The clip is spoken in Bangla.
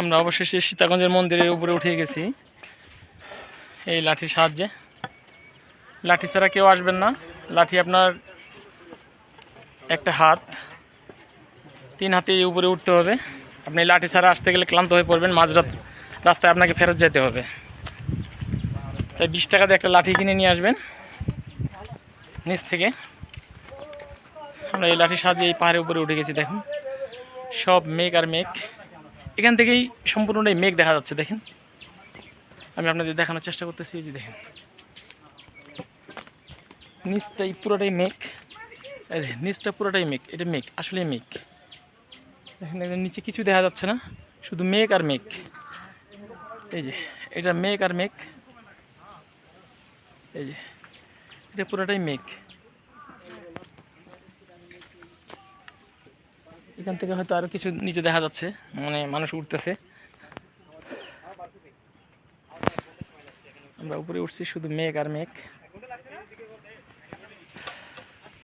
আমরা অবশেষে সীতাগঞ্জের মন্দিরের উপরে উঠে গেছি। এই লাঠির সাহায্যে। লাঠি ছাড়া কেউ আসবেন না। লাঠি আপনার একটা হাত, তিন হাতে উপরে উঠতে হবে। আপনি লাঠি ছাড়া আসতে গেলে ক্লান্ত হয়ে পড়বেন, মাঝরাত রাস্তায় আপনাকে ফেরত যেতে হবে। তাই বিশ টাকা দিয়ে একটা লাঠি কিনে নিয়ে আসবেন, নিচ থেকে। আমরা এই লাঠির সাহায্যে এই পাহাড়ের উপরে উঠে গেছি, দেখুন। সব মেঘ আর মেঘ। এখান থেকেই সম্পূর্ণটাই মেঘ দেখা যাচ্ছে, দেখেন। আমি আপনাদের দেখানোর চেষ্টা করতেছি, এই যে দেখেন। নিচটাই পুরোটাই মেঘ। নিচটা পুরোটাই মেঘ, এটা মেঘ আসলে মেঘ। দেখেন নিচে কিছু দেখা যাচ্ছে না, শুধু মেঘ আর মেঘ। এই যে, এটা মেঘ আর মেঘ। এই যে, এটা পুরোটাই মেঘ। এখান থেকে হয়তো আরও কিছু নিচে দেখা যাচ্ছে। মানে মানুষ উঠতেছে। আমরা উপরে উঠছি, শুধু মেঘ আর মেঘ।